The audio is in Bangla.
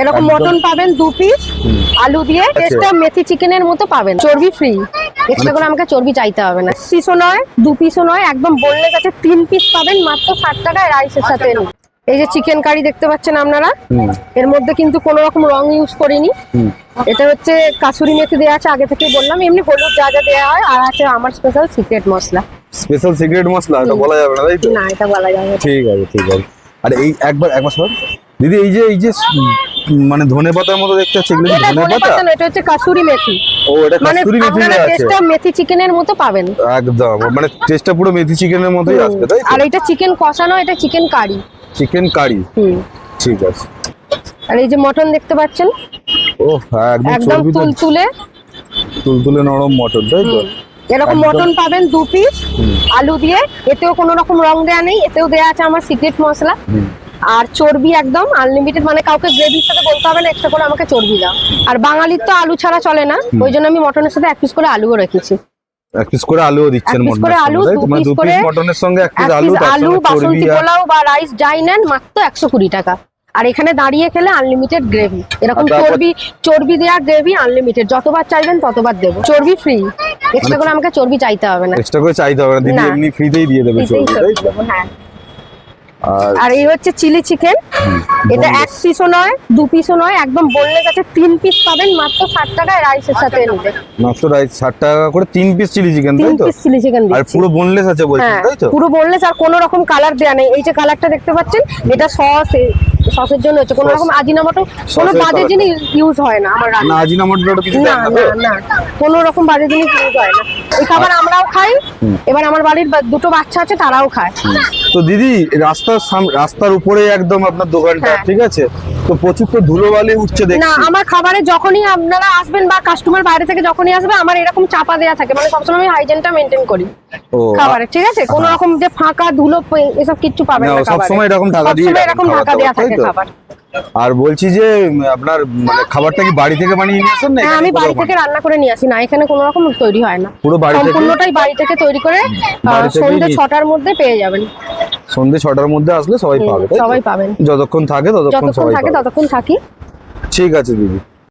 এরকম মটন পাবেন দু পিস আলু দিয়ে টেস্টটা মেথি চিকেনের মতো পাবেন। চর্বি ফ্রি এক্সট্রা করে আমাকে চর্বি চাইতে হবে না। পিসও নয় দু পিসও নয় একদম বললে কাছে তিন পিস পাবেন মাত্র ষাট টাকায় রাইসের সাথে। নিন। এই যে চিকেন কারি দেখতে পাচ্ছেন আপনারা? এর মধ্যে কিন্তু কোনো রকম রং ইউজ করিনি। এটা হচ্ছে কাসুরি মেথি দেওয়া আছে আগে থেকে বললাম। এমনি হলুদ যা যা দেওয়া হয় আর আছে আমার স্পেশাল সিক্রেট মশলা। স্পেশাল সিক্রেট মশলা? এটা বলা যাবে না তাই তো? না এটা বলা যাবে না। ঠিক আছে ঠিক আছে। আর এই একবার একবার দিদি এই যে এই যে মানে ধনে পাতার মতো দেখতে হচ্ছে এগুলো ধনে পাতা? এটা হচ্ছে কাসুরি মেথি। ও এটা মানে কস্তুরি মেথি আছে। টেস্টটা মেথি চিকেনের মতো পাবেন। একদম মানে টেস্টটা পুরো মেথি চিকেনের মতোই আসবে তাই আর এটা চিকেন কষানো এটা চিকেন কারি চিকেন কারি হুম। ঠিক আছে। আর এই যে মটন দেখতে পাচ্ছেন? ও হ্যাঁ একদম তুলতুলে। তুলতুলে নরম মটন তাই তো? এরকম মটন পাবেন দু পিস আলু দিয়ে। এতেও কোনো রকম রং দেয়া নেই এতেও দেয়া আছে আমার সিক্রেট মশলা। আর চর্বি একদম আনলিমিটেড মানে কাউকে গ্রেভির সাথে বলতে হবে না এক্সট্রা করে আমাকে চর্বি দাও। আর বাঙালির তো আলু ছাড়া চলে না ওই জন্য আমি মটনের সাথে এক পিস করে আলুও রেখেছি। এক পিস করে আলুও দিচ্ছেন মটনের দু মানে পিস করে- মটনের সঙ্গে এক পিস আলু আলু বাসন্তী পোলাও বা রাইস যাই নেন মাত্র একশো কুড়ি টাকা। আর এখানে দাঁড়িয়ে খেলে আনলিমিটেড গ্রেভি এরকম চর্বি চর্বি দেওয়া গ্রেভি আনলিমিটেড যতবার চাইবেন ততবার দেবো। চর্বি ফ্রি এক্সট্রা করে আমাকে চর্বি চাইতে হবে না। এক্সট্রা করে চাইতে হবে না। দিদি এমনি ফ্রিতেই দিয়ে চর্বি? দেবো, হ্যাঁ। আর এই হচ্ছে চিলি চিকেন। এটা এক পিসও নয় দু পিসও নয় একদম বললে কাছে তিন পিস পাবেন মাত্র ষাট টাকায় রাইসের সাথে নিতে মাত্র রাইস ষাট টাকা করে তিন পিস চিলি চিকেন তিন তাই তো? পিস চিলি চিকেন আর পুরো বোনলেস আছে বলছেন হ্যাঁ তাই তো? পুরো বললেস আর কোনো রকম কালার দেওয়া নেই। এই যে কালারটা দেখতে পাচ্ছেন এটা সস সসের জন্য হচ্ছে। কোনো। রকম আজিনামাটো কোনো বাজে জিনিস ইউজ হয় না আমার না রান্না আজিনা মটর কিছু না না কোনো রকম বাজে জিনিস ইউজ হয় না। এই খাবার আমরাও খাই এবার আমার বাড়ির দুটো বাচ্চা আছে তারাও খায়। তো দিদি রাস্তার রাস্তার উপরে একদম আপনার দোকানটা হ্যাঁ। ঠিক আছে? তো প্রচুর তো ধুলোবালি উঠছে না আমার খাবারে যখনই আপনারা আসবেন বা কাস্টমার বাইরে থেকে যখনই আসবে আমার এরকম চাপা দেয়া থাকে। মানে সবসময় আমি হাইজেনটা মেনটেন করি ও খাবারে ঠিক আছে? কোনো রকম যে ফাঁকা ধুলো এসব কিচ্ছু পাবেন না, না সবসময় এরকম ঢাকা দিয়ে এরকম ঢাকা দেয়া থাকে খাবার। আর বলছি যে আপনার মানে খাবারটা কি বাড়ি থেকে বানিয়ে নিয়ে আসেন না হ্যাঁ আমি বাড়ি থেকে রান্না করে নিয়ে আসি না এখানে কোনো রকম তৈরি হয় না। পুরো বাড়ি থেকে? সম্পূর্ণটাই বাড়ি থেকে তৈরি করে সন্ধ্যে ছটার মধ্যে পেয়ে যাবেন। সন্ধ্যে ছটার মধ্যে আসলে সবাই পাবে সবাই পাবেন। যতক্ষণ থাকে ততক্ষণ সবাই থাকে ততক্ষণ থাকি। ঠিক আছে দিদি।